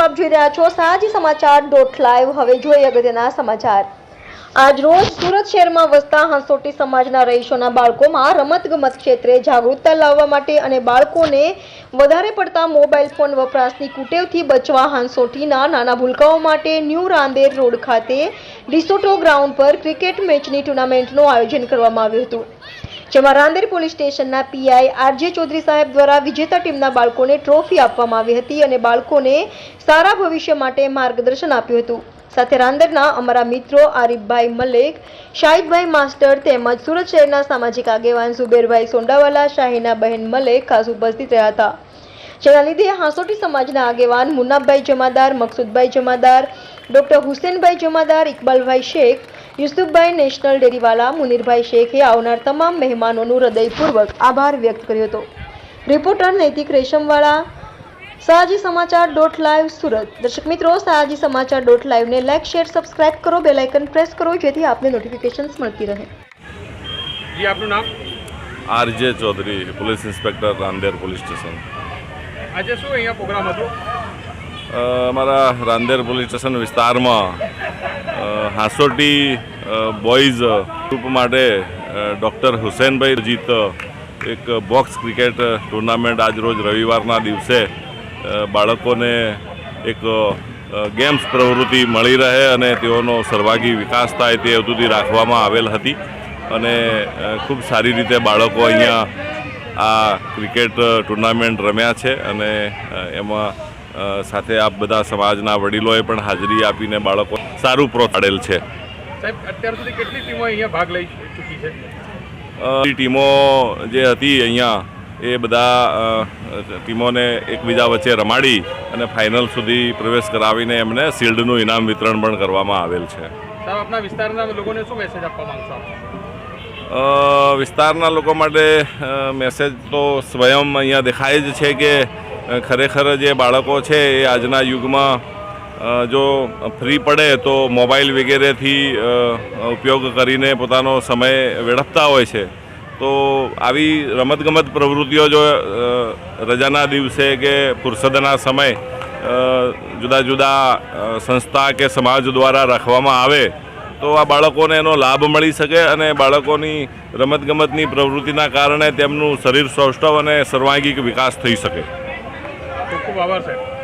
આપ જોઈ રહ્યા છો સાજી સમાચાર ડોટ લાઈવ હવે જોઈએ અગત્યના સમાચાર. આજ રોજ સુરત શહેરમાં વસતા હાંસોટી સમાજના રહીશોના બાળકોમાં રમતગમત ક્ષેત્રે જાગૃતતા લાવવા માટે અને બાળકોને વધારે પડતા મોબાઈલ ફોન વપરાશની કુટેવથી બચવા હાંસોટીના નાના ભૂલકાઓ માટે ન્યૂ રાંદેર રોડ ખાતે ડિસોટો ગ્રાઉન્ડ પર ક્રિકેટ મેચની ટુર્નામેન્ટનું આયોજન કરવામાં આવ્યું હતું. જેમાં રાંદેર પોલીસ સ્ટેશનના પીઆઈ આરજે ચૌધરી સાહેબ દ્વારા વિજેતા ટીમના બાળકોને ટ્રોફી આપવામાં આવી હતી અને બાળકોને સારા ભવિષ્ય માટે માર્ગદર્શન આપ્યું હતું. સાથે રાંદેરના અમારા મિત્રો આરીફભાઈ મલેક, શાહિદભાઈ માસ્ટર તેમજ સુરત શહેરના સામાજિક આગેવાન ઝુબેરભાઈ સોંડાવાલા શાહીના બહેન મલેક ખાસ ઉપસ્થિત રહ્યા હતા. જેના લીધે હાંસોટી સમાજના આગેવાન મુન્નાભાઈ જમાદાર મકસુદભાઈ જમાદાર ડોક્ટર હુસેનભાઈ જમાદાર ઇકબાલભાઈ શેખ યુસુફભાઈ નેશનલ ડેરીવાલા મુનીરભાઈ શેખે આવનાર તમામ મહેમાનોનું હૃદયપૂર્વક આભાર વ્યક્ત કર્યો હતો. રિપોર્ટર નૈતિક રેશમવાળા સાજી સમાચાર ડોટ લાઈવ સુરત. દર્શક મિત્રો સાજી સમાચાર ડોટ લાઈવને લાઈક શેર સબસ્ક્રાઇબ કરો બેલ આઇકન પ્રેસ કરો જેથી આપને નોટિફિકેશન્સ મળતી રહે. જી આપનું નામ? RJ Chaudhary police inspector Rander police station. આજે શું અહીંયા પ્રોગ્રામ હતો? અમારા રાંદેર પોલીસ સ્ટેશન વિસ્તારમાં હાસોટી બોયઝ ગ્રુપ માટે ડૉક્ટર હુસેનભાઈ જીત એક બોક્સ ક્રિકેટ ટુર્નામેન્ટ આજરોજ રવિવારના દિવસે બાળકોને એક ગેમ્સ પ્રવૃત્તિ મળી રહે અને તેઓનો સર્વાગી વિકાસ થાય તે હેતુથી રાખવામાં આવેલ હતી. અને ખૂબ સારી રીતે બાળકો અહીંયા આ ક્રિકેટ ટુર્નામેન્ટ રમ્યા છે અને એમાં સાથે આ બધા સમાજના વડીલોએ પણ હાજરી આપીને બાળકો સારું પ્રોત્સાડેલ છે. સાહેબ અત્યાર સુધી કેટલી ટીમો અહીંયા ભાગ લઈ ચૂકી છે? ટીમો જે હતી અહીંયા એ બધા ટીમોને એકબીજા વચ્ચે રમાડી અને ફાઇનલ સુધી પ્રવેશ કરાવીને એમને શિલ્ડનું ઇનામ વિતરણ પણ કરવામાં આવેલ છે. સાહેબ આપના વિસ્તારના લોકોને શું મેસેજ આપવા માંગશો આપ? વિસ્તારના લોકો માટે મેસેજ તો સ્વયં અહીંયા દેખાય જ છે કે ખરેખર જે બાળકો છે એ આજના યુગમાં જો ફ્રી પડે તો મોબાઈલ વગેરેથી ઉપયોગ કરીને પોતાનો સમય વેડફતા હોય છે. તો આવી રમતગમત પ્રવૃત્તિઓ જો રજાના દિવસે કે ફુરસદના સમય જુદા જુદા સંસ્થા કે સમાજ દ્વારા રાખવામાં આવે તો આ બાળકોને એનો લાભ મળી શકે અને બાળકોની રમતગમતની પ્રવૃત્તિના કારણે તેમનું શરીર સૌષ્ઠવ અને સર્વાંગીક વિકાસ થઈ શકે. ખૂબ ખૂબ આભાર સાહેબ.